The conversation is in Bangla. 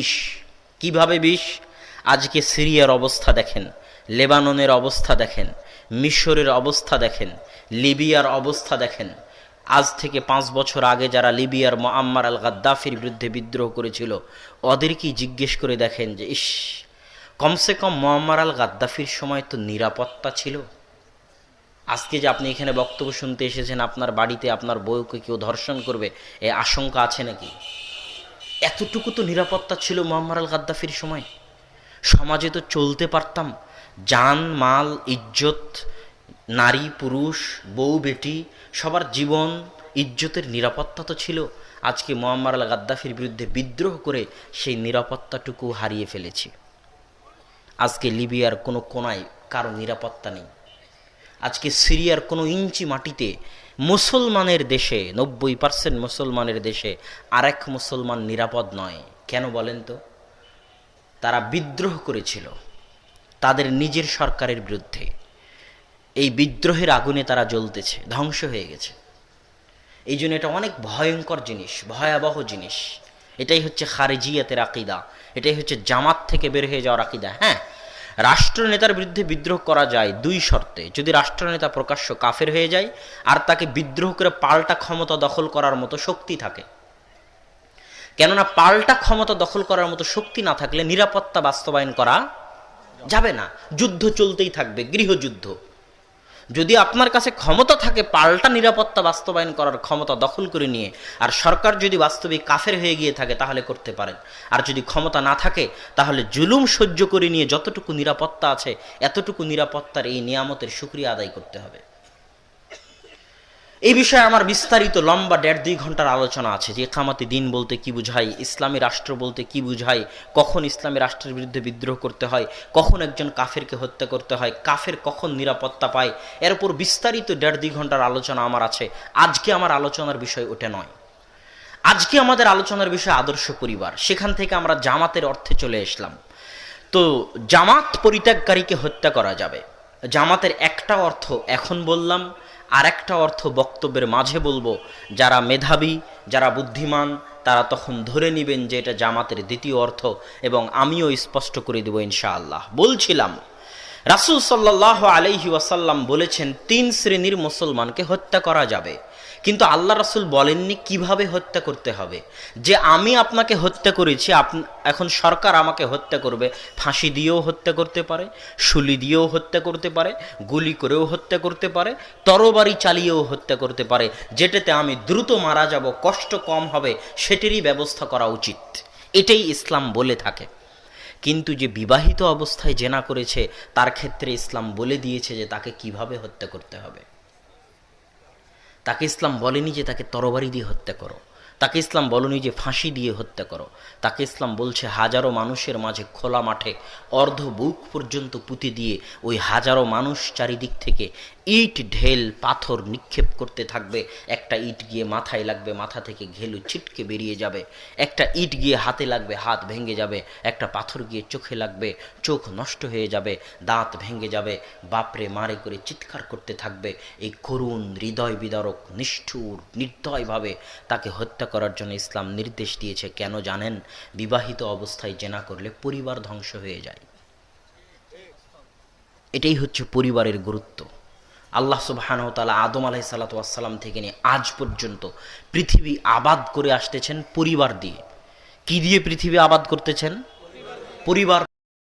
বিষ? কীভাবে বিষ? আজকে সিরিয়ার অবস্থা দেখেন, লেবাননের অবস্থা দেখেন, মিশরের অবস্থা দেখেন, লিবিয়ার অবস্থা দেখেন। আজ থেকে পাঁচ বছর আগে যারা লিবিয়ার মোয়াম্মার আল গাদ্দাফির বিরুদ্ধে বিদ্রোহ করেছিল ওদেরকেই জিজ্ঞেস করে দেখেন যে, ইস, কমসে কম মোয়াম্মার আল গাদ্দাফির সময় তো নিরাপত্তা ছিল। আজকে যে আপনি এখানে বক্তব্য শুনতে এসেছেন, আপনার বাড়িতে আপনার বউকে কেউ ধর্ষণ করবে, এ আশঙ্কা আছে নাকি? এতটুকু তো নিরাপত্তা ছিল মোহাম্মদ আল গাদ্দাফির সময়। সমাজে তো চলতে পারতাম। জান, মাল, ইজ্জত, নারী, পুরুষ, বউ, বেটি, সবার জীবন, ইজ্জতের নিরাপত্তা তো ছিল। আজকে মোহাম্মদ আল গাদ্দাফির বিরুদ্ধে বিদ্রোহ করে সেই নিরাপত্তাটুকু হারিয়ে ফেলেছি। আজকে লিবিয়ার কোনো কোনায় কারও নিরাপত্তা নেই। আজকে সিরিয়ার কোনো ইঞ্চি মাটিতে মুসলমানের দেশে, নব্বই পার্সেন্ট মুসলমানের দেশে আরেক মুসলমান নিরাপদ নয়। কেন বলেন তো? তারা বিদ্রোহ করেছিল তাদের নিজের সরকারের বিরুদ্ধে। এই বিদ্রোহের আগুনে তারা জ্বলতেছে, ধ্বংস হয়ে গেছে। এই জন্য এটা অনেক ভয়ঙ্কর জিনিস, ভয়াবহ জিনিস। এটাই হচ্ছে খারেজিয়াতের আকিদা, এটাই হচ্ছে জামাত থেকে বের হয়ে যাওয়ার আকিদা হ্যাঁ? রাষ্ট্রনেতার বিরুদ্ধে বিদ্রোহ করা যায় দুই শর্তে। যদি রাষ্ট্রনেতা প্রকাশ্য কাফের হয়ে যায়, আর তাকে বিদ্রোহ করে পাল্টা ক্ষমতা দখল করার মতো শক্তি থাকে। কেননা পাল্টা ক্ষমতা দখল করার মতো শক্তি না থাকলে নিরাপত্তা বাস্তবায়ন করা যাবে না। যুদ্ধ চলতেই থাকবে, গৃহযুদ্ধ। যদি আপনার কাছে ক্ষমতা থাকে পাল্টা নিরাপত্তা বাস্তবায়ন করার ক্ষমতা দখল করে নিয়ে, আর সরকার যদি বাস্তবিক কাফের হয়ে গিয়ে থাকে তাহলে করতে পারেন। আর যদি ক্ষমতা না থাকে, তাহলে জুলুম সহ্য করে নিয়ে যতটুকু নিরাপত্তা আছে, এতটুকু নিরাপত্তার এই নিয়ামতের সুক্রিয়া আদায় করতে হবে। এই বিষয়ে আমার বিস্তারিত লম্বা দেড় দুই ঘণ্টার আলোচনা আছে যে কামাতি দিন বলতে কি বুঝাই ইসলামী রাষ্ট্র বলতে কি বুঝাই কখন ইসলামী রাষ্ট্রের বিরুদ্ধে বিদ্রোহ করতে হয়, কখন একজন কাফেরকে হত্যা করতে হয়, কাফের কখন নিরাপত্তা পায়, এর উপর বিস্তারিত দেড় দুই ঘণ্টার আলোচনা আমার আছে। আজকে আমার আলোচনার বিষয় ওটা নয়। আজকে আমাদের আলোচনার বিষয় আদর্শ পরিবার। সেখান থেকে আমরা জামাতের অর্থে চলে আসলাম। তো জামাত পরিত্যাগকারীকে হত্যা করা যাবে। জামাতের একটা অর্থ, এখন বললাম আর একটা অর্থ বক্তব্যের মাঝে বলব, যারা মেধাবী, যারা বুদ্ধিমান, তারা তখন ধরে নেবেন যে এটা জামাতের দ্বিতীয় অর্থ এবং আমিও স্পষ্ট করে দেব ইনশাআল্লাহ। বলছিলাম রাসুল সাল্লাহ আলাইহি ওয়াসাল্লাম বলেছেন, তিন শ্রেণির মুসলমানকে হত্যা করা যাবে। কিন্তু আল্লাহ রাসুল বলেননি কীভাবে হত্যা করতে হবে। যে আমি আপনাকে হত্যা করেছি এখন সরকার আমাকে হত্যা করবে। ফাঁসি দিয়েও হত্যা করতে পারে, শুলি দিয়েও হত্যা করতে পারে, গুলি করেও হত্যা করতে পারে, তরবারি চালিয়েও হত্যা করতে পারে। যেটাতে আমি দ্রুত মারা যাব, কষ্ট কম হবে, সেটিরই ব্যবস্থা করা উচিত। এটাই ইসলাম বলে থাকে। কিন্তু যে বিবাহিত অবস্থায় জেনা করেছে, তার ক্ষেত্রে ইসলাম বলে দিয়েছে যে তাকে কীভাবে হত্যা করতে হবে। তাকে ইসলাম বলেনি যে তাকে তরবারি দিয়ে হত্যা করো। তাকে ইসলাম বলেনি যে ফাঁসি দিয়ে হত্যা করো। তাকে ইসলাম বলছে হাজারো মানুষের মাঝে খোলা মাঠে অর্ধ বুক পর্যন্ত পুঁতে দিয়ে ওই হাজারো মানুষ চারিদিক থেকে ইট, ঢেল, পাথর নিক্ষেপ করতে থাকবে। একটা ইট গিয়ে মাথায় লাগবে, মাথা থেকে ঘেলু ছিটকে বেরিয়ে যাবে। একটা ইট গিয়ে হাতে লাগবে, হাত ভেঙে যাবে। একটা পাথর গিয়ে চোখে লাগবে, চোখ নষ্ট হয়ে যাবে, দাঁত ভেঙে যাবে। বাপরে মারে করে চিৎকার করতে থাকবে। এই করুণ হৃদয় বিদারক, নিষ্ঠুর নির্দয়ভাবে তাকে হত্যা করার জন্য ইসলাম নির্দেশ দিয়েছে, কেন জানেন? বিবাহিত অবস্থায় জেনা করলে পরিবার ধ্বংস হয়ে যায়। এটাই হচ্ছে পরিবারের গুরুত্ব। আল্লাহ সুবাহানহ তালা আদম আলাহি সাল্লাতাম থেকে নিয়ে আজ পর্যন্ত পৃথিবী আবাদ করে আসতেছেন পরিবার দিয়ে। কি দিয়ে পৃথিবী আবাদ করতেছেন? পরিবার